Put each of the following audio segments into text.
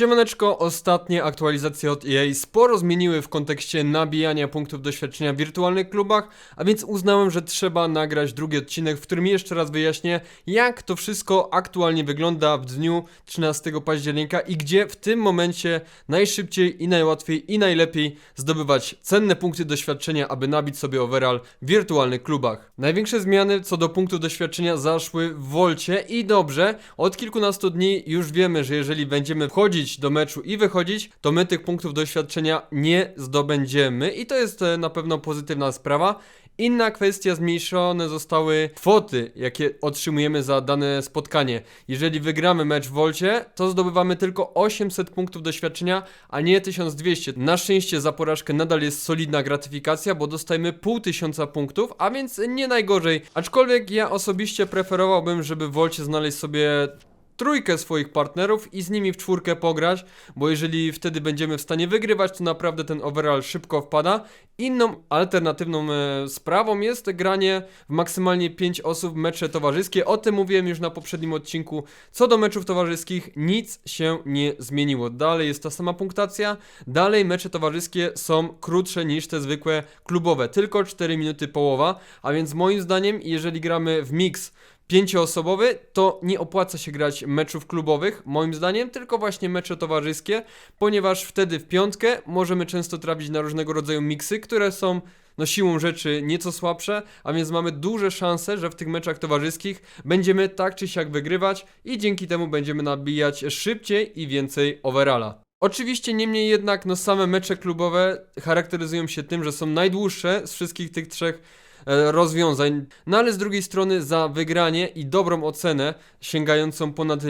Siemaneczko, ostatnie aktualizacje od EA sporo zmieniły w kontekście nabijania punktów doświadczenia w wirtualnych klubach, a więc uznałem, że trzeba nagrać drugi odcinek, w którym jeszcze raz wyjaśnię, jak to wszystko aktualnie wygląda w dniu 13 października i gdzie w tym momencie najszybciej i najłatwiej i najlepiej zdobywać cenne punkty doświadczenia, aby nabić sobie overall w wirtualnych klubach. Największe zmiany co do punktów doświadczenia zaszły w Wolcie i dobrze, od kilkunastu dni już wiemy, że jeżeli będziemy wchodzić do meczu i wychodzić, to my tych punktów doświadczenia nie zdobędziemy i to jest e, na pewno pozytywna sprawa. Inna kwestia, zmniejszone zostały kwoty, jakie otrzymujemy za dane spotkanie. Jeżeli wygramy mecz w Wolcie, to zdobywamy tylko 800 punktów doświadczenia, a nie 1200. Na szczęście za porażkę nadal jest solidna gratyfikacja, bo dostajemy pół tysiąca punktów, a więc nie najgorzej. Aczkolwiek ja osobiście preferowałbym, żeby w Wolcie znaleźć sobie trójkę swoich partnerów i z nimi w czwórkę pograć, bo jeżeli wtedy będziemy w stanie wygrywać, to naprawdę ten overall szybko wpada. Inną alternatywną e, sprawą jest granie w maksymalnie 5 osób mecze towarzyskie. O tym mówiłem już na poprzednim odcinku. Co do meczów towarzyskich, nic się nie zmieniło. Dalej jest ta sama punktacja, dalej mecze towarzyskie są krótsze niż te zwykłe klubowe, tylko 4 minuty połowa, a więc moim zdaniem, jeżeli gramy w mix pięcioosobowy, to nie opłaca się grać meczów klubowych, moim zdaniem, tylko właśnie mecze towarzyskie, ponieważ wtedy w piątkę możemy często trafić na różnego rodzaju miksy, które są no siłą rzeczy nieco słabsze, a więc mamy duże szanse, że w tych meczach towarzyskich będziemy tak czy siak wygrywać i dzięki temu będziemy nabijać szybciej i więcej overalla. Oczywiście niemniej jednak no same mecze klubowe charakteryzują się tym, że są najdłuższe z wszystkich tych trzech rozwiązań. No ale z drugiej strony za wygranie i dobrą ocenę sięgającą ponad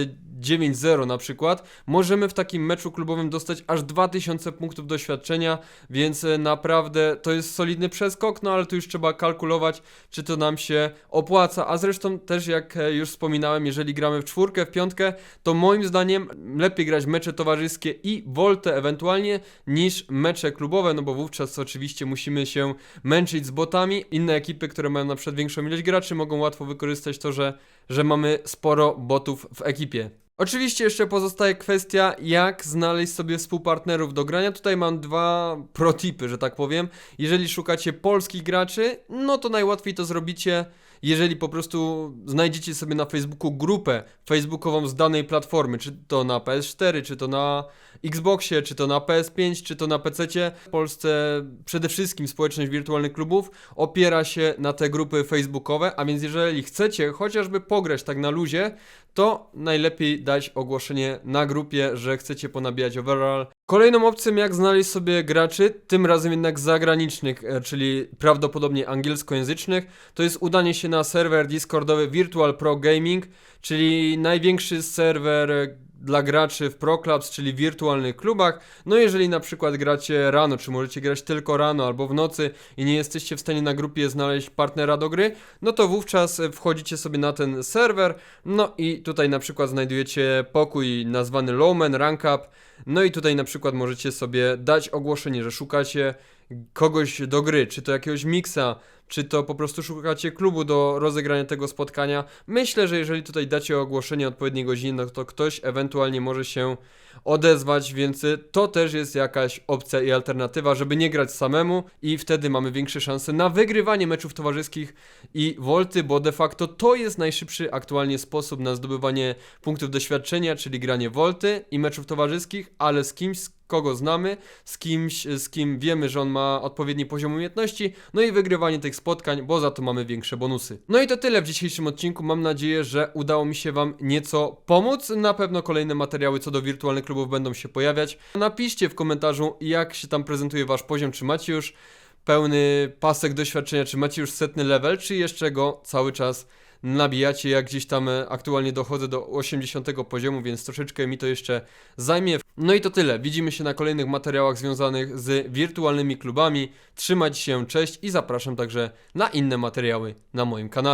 9-0 na przykład, możemy w takim meczu klubowym dostać aż 2000 punktów doświadczenia, więc e, naprawdę to jest solidny przeskok, no ale tu już trzeba kalkulować, czy to nam się opłaca. A zresztą też jak e, już wspominałem, jeżeli gramy w czwórkę, w piątkę, to moim zdaniem lepiej grać mecze towarzyskie i woltę ewentualnie niż mecze klubowe, no bo wówczas oczywiście musimy się męczyć z botami. Inne ekipy, które mają na przykład większą ilość graczy, mogą łatwo wykorzystać to, że, że mamy sporo botów w ekipie. Oczywiście jeszcze pozostaje kwestia, jak znaleźć sobie współpartnerów do grania. Tutaj mam dwa protipy, że tak powiem. Jeżeli szukacie polskich graczy, no to najłatwiej to zrobicie, jeżeli po prostu znajdziecie sobie na Facebooku grupę facebookową z danej platformy, czy to na PS4, czy to na Xboxie, czy to na PS5, czy to na PC. W Polsce przede wszystkim społeczność wirtualnych klubów opiera się na te grupy facebookowe, a więc jeżeli chcecie chociażby pograć tak na luzie, to najlepiej dać ogłoszenie na grupie, że chcecie ponabijać overall. Kolejną opcją, jak znaleźć sobie graczy, tym razem jednak zagranicznych, e, czyli prawdopodobnie angielskojęzycznych, to jest udanie się na serwer Discordowy Virtual Pro Gaming, czyli największy serwer dla graczy w Pro Clubs, czyli wirtualnych klubach. No jeżeli na przykład gracie rano, czy możecie grać tylko rano albo w nocy i nie jesteście w stanie na grupie znaleźć partnera do gry, no to wówczas e, wchodzicie sobie na ten serwer, no i tutaj na przykład znajdujecie pokój nazwany Lowman Rank Up, no i tutaj na przykład możecie sobie dać ogłoszenie, że szukacie kogoś do gry, czy to jakiegoś miksa, czy to po prostu szukacie klubu do rozegrania tego spotkania. Myślę, że jeżeli tutaj dacie ogłoszenie odpowiedniej godziny, no to ktoś ewentualnie może się odezwać, więc to też jest jakaś opcja i alternatywa, żeby nie grać samemu i wtedy mamy większe szanse na wygrywanie meczów towarzyskich i wolty, bo de facto to jest najszybszy aktualnie sposób na zdobywanie punktów doświadczenia, czyli granie wolty i meczów towarzyskich, ale z kimś, z kogo znamy, z kimś, z kim wiemy, że on ma odpowiedni poziom umiejętności, no i wygrywanie tych spotkań, bo za to mamy większe bonusy. No i to tyle w dzisiejszym odcinku. Mam nadzieję, że udało mi się Wam nieco pomóc. Na pewno kolejne materiały co do wirtualnych klubów będą się pojawiać. Napiszcie w komentarzu, jak się tam prezentuje Wasz poziom, czy macie już pełny pasek doświadczenia, czy macie już setny level, czy jeszcze go cały czas nabijacie. Ja gdzieś tam e, aktualnie dochodzę do 80 poziomu, więc troszeczkę mi to jeszcze zajmie. No i to tyle. Widzimy się na kolejnych materiałach związanych z wirtualnymi klubami. Trzymajcie się, cześć i zapraszam także na inne materiały na moim kanale.